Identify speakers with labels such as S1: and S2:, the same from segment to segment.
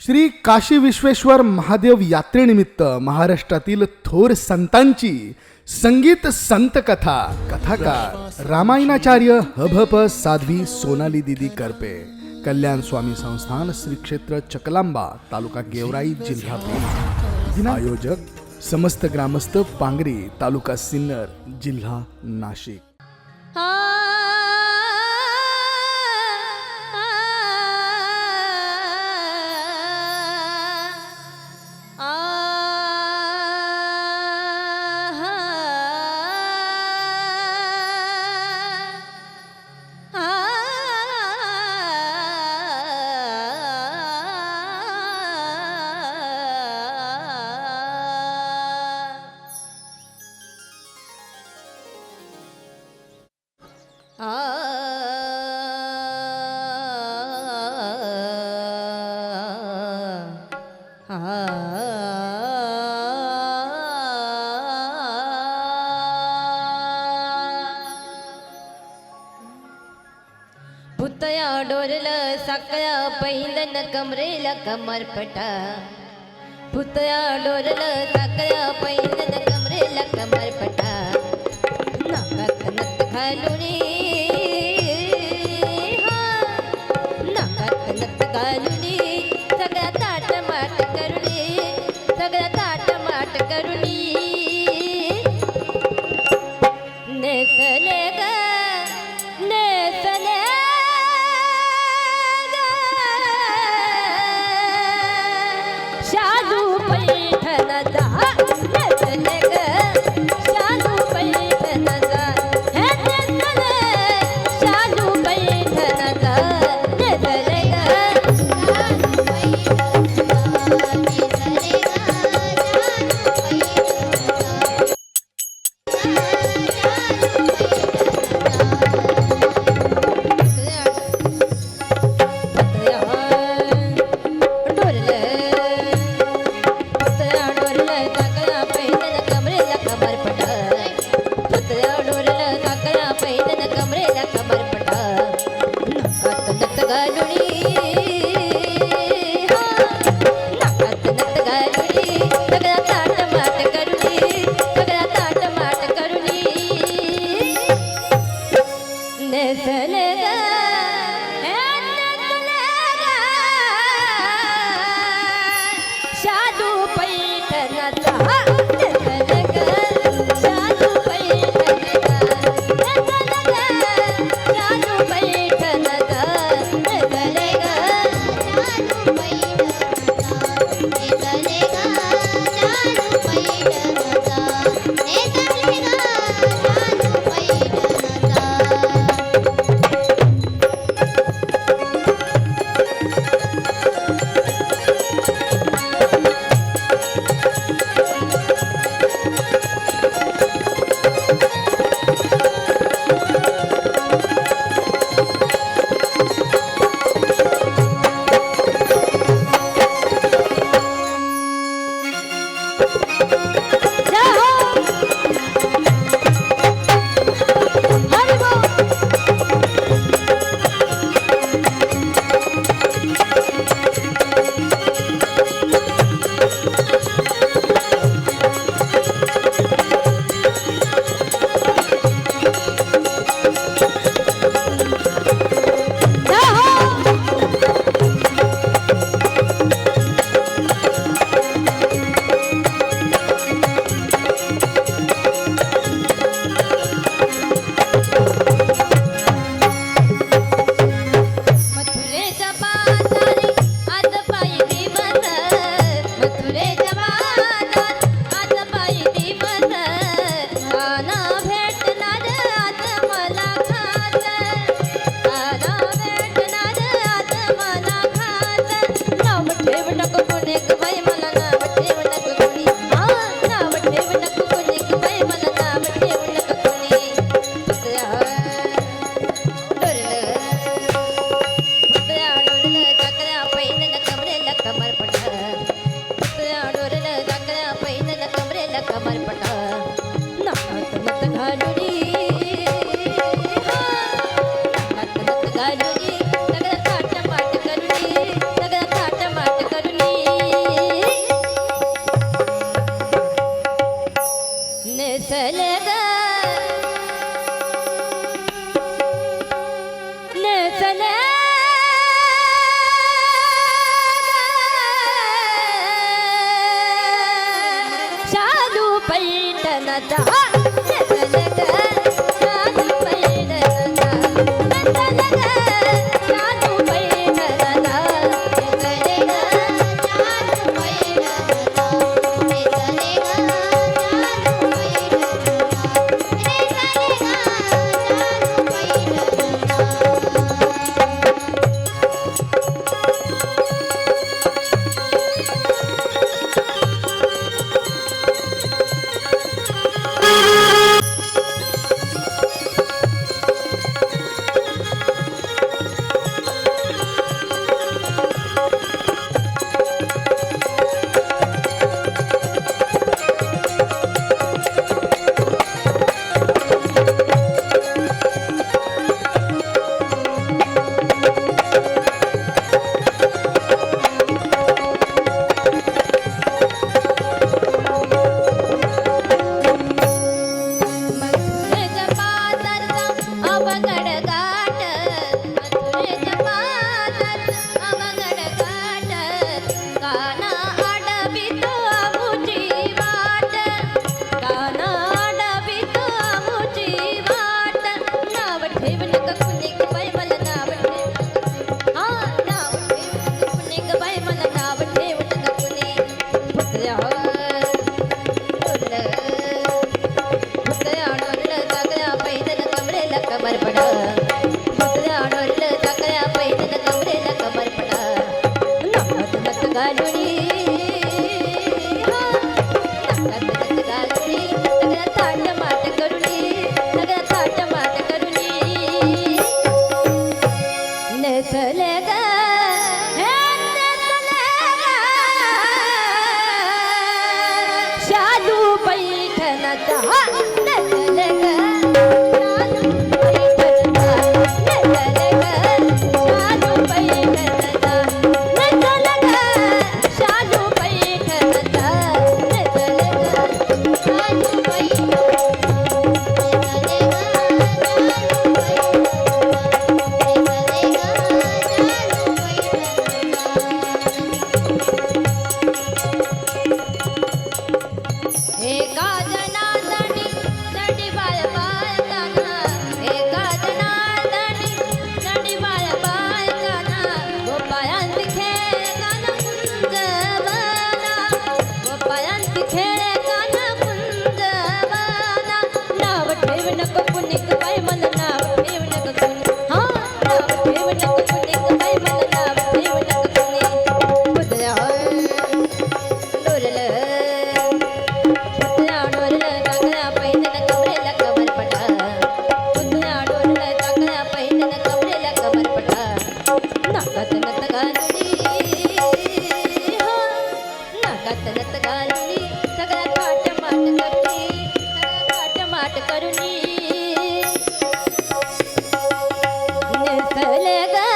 S1: श्री काशी विश्वेश्वर महादेव यात्रेनिमित्त महाराष्ट्रातील थोर संतांची संगीत संत कथा कथाकार रामायणाचार्य हभप साध्वी सोनाली दिदी करपे कल्याण स्वामी संस्थान श्री क्षेत्र चकलांबा तालुका गेवराई जिल्हा आयोजक समस्त ग्रामस्थ पांगरी तालुका सिन्नर जिल्हा नाशिक.
S2: पुतया डोरल साकळ्या पहिलन कमरेला कमरपटा. पुतया डोरल साकळ्या पहिलन नेसले Canada. Ah! na नाकात नत घालली नाकात नत घालली सगळ्या काट माट करती. सगळ्या काट माट करुणी. नसल ग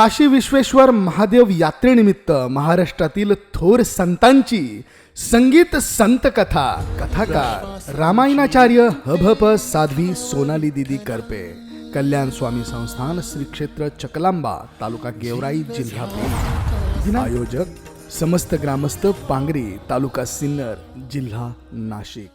S1: काशी विश्वेश्वर महादेव यात्रेनिमित्त महाराष्ट्रातील थोर संतांची संगीत संत कथा कथाकार रामायणाचार्य हभप साध्वी सोनाली दिदी करपे कल्याण स्वामी संस्थान श्री क्षेत्र चकलांबा तालुका गेवराई जिल्हा आयोजक समस्त ग्रामस्थ पांगरी तालुका सिन्नर जिल्हा नाशिक.